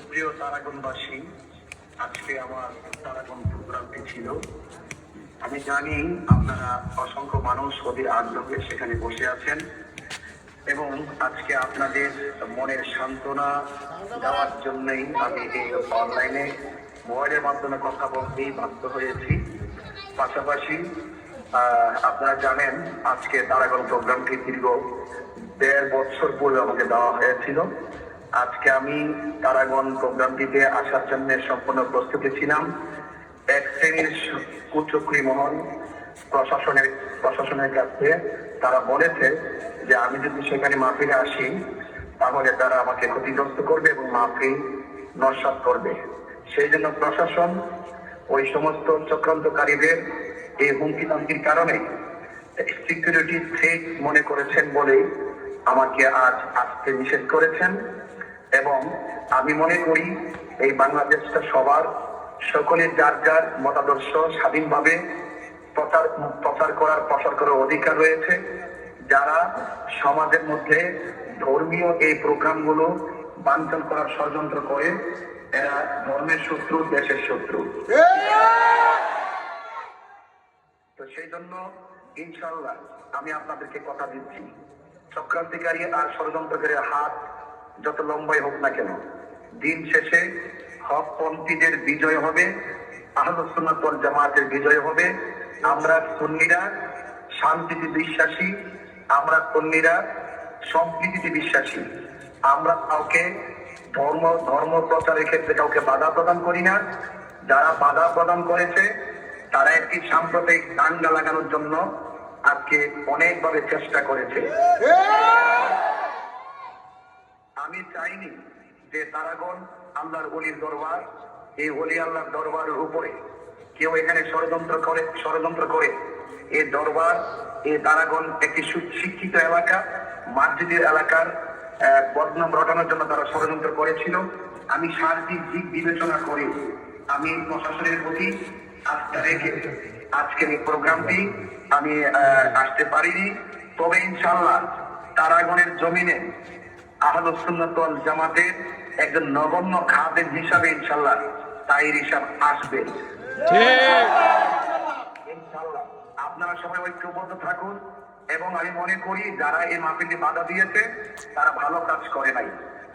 সুপ্রিয় তারাগণবাসী, আজকে আমার তারাগণ প্রোগ্রামটি ছিল। আমি জানি আপনারা অসংখ্য মানুষ অধীর আগ্রহে সেখানে বসে আছেন এবং আজকে আপনাদের মনের সান্ত্বনা দেওয়ার জন্যই আমি এই অনলাইনে মোবাইলের মাধ্যমে কথা বলতেই বাধ্য হয়েছি। পাশাপাশি আপনারা জানেন আজকে তারাগণ প্রোগ্রামটি দীর্ঘ দেড় বছর পূর্বে আমাকে দেওয়া হয়েছিল। আজকে আমি তারাগণ প্রোগ্রামটিতে আসার জন্য সম্পূর্ণ প্রস্তুতি ছিলাম। এক শ্রেণির কুচক্রী মহল প্রশাসনের প্রশাসনের কাছে তারা বলেছে যে আমি যদি সেখানে মাহফিলে আসি, তাহলে তারা আমাকে ক্ষতিগ্রস্ত করবে এবং মাহফিল নস্বাত করবে। সেই জন্য প্রশাসন ওই সমস্ত চক্রান্তকারীদের এই হুমকি ধমকির কারণে সিকিউরিটি থ্রেট মনে করেছেন বলেই আমাকে আজ আসতে নিষেধ করেছেন। এবং আমি মনে করি এই বাংলাদেশটা সবার সকলের যার যার মতাদর্শ স্বাধীনভাবে প্রচার প্রচার করার প্রচার করার অধিকার রয়েছে। যারা সমাজের মধ্যে ধর্মীয় এই প্রোগ্রামগুলো বাঞ্ছন করার ষড়যন্ত্র করে, এরা ধর্মের শত্রু, দেশের শত্রু। তো সেই জন্য ইনশাল্লাহ আমি আপনাদেরকে কথা দিচ্ছি। চক্রান্তিকারী আর ষড়যন্ত্রকারীর হাত যত লম্বাই হোক না কেন, দিন শেষে হকপন্থীদের বিজয় হবে আহলুসুন্নাতল জামাতের বিজয় হবে। আমরা সুন্নিরা শান্তিতে বিশ্বাসী, আমরা সুন্নিরা সম্প্রীতিতে বিশ্বাসী। আমরা কাউকে ধর্ম ধর্ম প্রচারের ক্ষেত্রে কাউকে বাধা প্রদান করি না। যারা বাধা প্রদান করেছে, তারা একটি সাম্প্রদায়িক দাঙ্গা লাগানোর জন্য আজকে অনেকভাবে চেষ্টা করেছে। আমি চাইনি যে তারাগণ আল্লাহর অলির দরবার, এই অলি আল্লাহর দরবারের উপরে কেউ এখানে ষড়যন্ত্র করে ষড়যন্ত্র করে। এই দরবার, এই তারাগণ একটি সুশিক্ষিত এলাকা, মসজিদের এলাকার বদনাম রটানোর জন্য তারা ষড়যন্ত্র করেছিল। আমি সার্বিক দিক বিবেচনা করে আমি প্রশাসনের প্রতি আস্থা রেখে আজকের এই প্রোগ্রামটি আমি আসতে পারিনি। তবে ইনশাল্লাহ তারাগণের জমিনে আহলুসুন্নতল জামাতের একজন নগণ্য খাদেম হিসাবে ইনশাল্লাহ তাইর হিসাব আসবে। ইনশাল্লাহ আপনারা সবাই ঐক্যবদ্ধ থাকুন এবং আমি মনে করি যারা এই মাহফিলে বাধা দিয়েছে তারা ভালো কাজ করে নাই।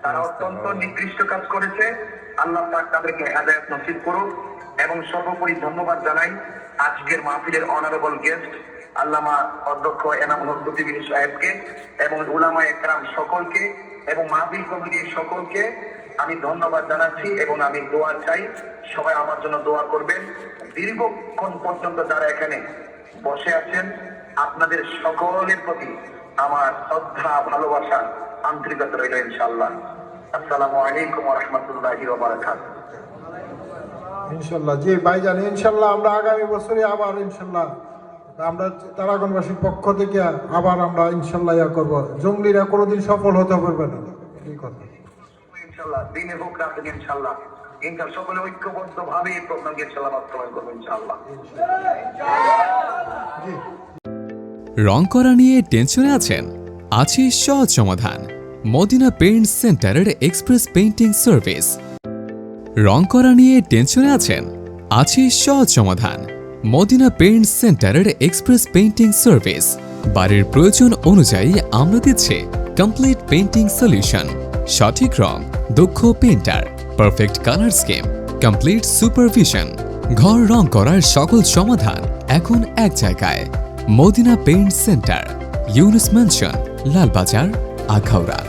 তারা অত্যন্ত নিকৃষ্ট কাজ করেছে। আল্লাহ পাক তাদেরকে হেদায়ত নসিব করুক এবং সর্বোপরি ধন্যবাদ জানাই আজকের মাহফিলের অনারেবল গেস্ট আল্লামা অধ্যক্ষ এনামুল হক কুতুবী সাহেবকে এবং উলামা একরাম সকলকে এবং মাহফিল কমিটির সকলকে আমি ধন্যবাদ জানাচ্ছি এবং আমি দোয়া চাই। সবাই আমার জন্য দোয়া করবেন। দীর্ঘক্ষণ পর্যন্ত যারা এখানে বসে আছেন, আপনাদের সকলের প্রতি আমার শ্রদ্ধা, ভালোবাসা, আন্তরিকতা রইল ইনশাল্লাহ আসসালামু আলাইকুম রহমতুল্লাহি ইনশাল্লাহ জি ভাইজান ইনশাল্লাহ আমরা আগামী বছরে আবার ইনশাল্লাহ আমরা তারাগণবাসীর পক্ষ থেকে আবার আমরা ইনশাল্লাহ ইয়া করব। জঙ্গলিরা কোনোদিন সফল হতে পারবে না। এই কথা। ইনশাল্লাহ দিনে হোক রাতে ইনশাল্লাহ। ইনশাল্লাহ সকলে ঐক্যবদ্ধ ভাবে এই প্রোগ্রামকে ইনশাল্লাহ বাস্তবায়ন করব ইনশাল্লাহ। রং করা নিয়ে টেনশনে আছেন? আছে সহজ সমাধান। মদিনা পেইন্ট সেন্টারের এক্সপ্রেস পেইন্টিং সার্ভিস। রং করা নিয়ে টেনশনে আছেন? আছে সহজ সমাধান। মদিনা পেইন্ট সেন্টারের এক্সপ্রেস পেইন্টিং সার্ভিস। বাড়ির প্রয়োজন অনুযায়ী আমরা দিচ্ছি কমপ্লিট পেইন্টিং সলিউশন, সঠিক রং, দক্ষ painter, perfect colour scheme complete supervision. ঘর রং করার সকল সমাধান এখন এক জায়গায়। Madina paint centre, Yunus mansion, Lalbazar, Akhaura.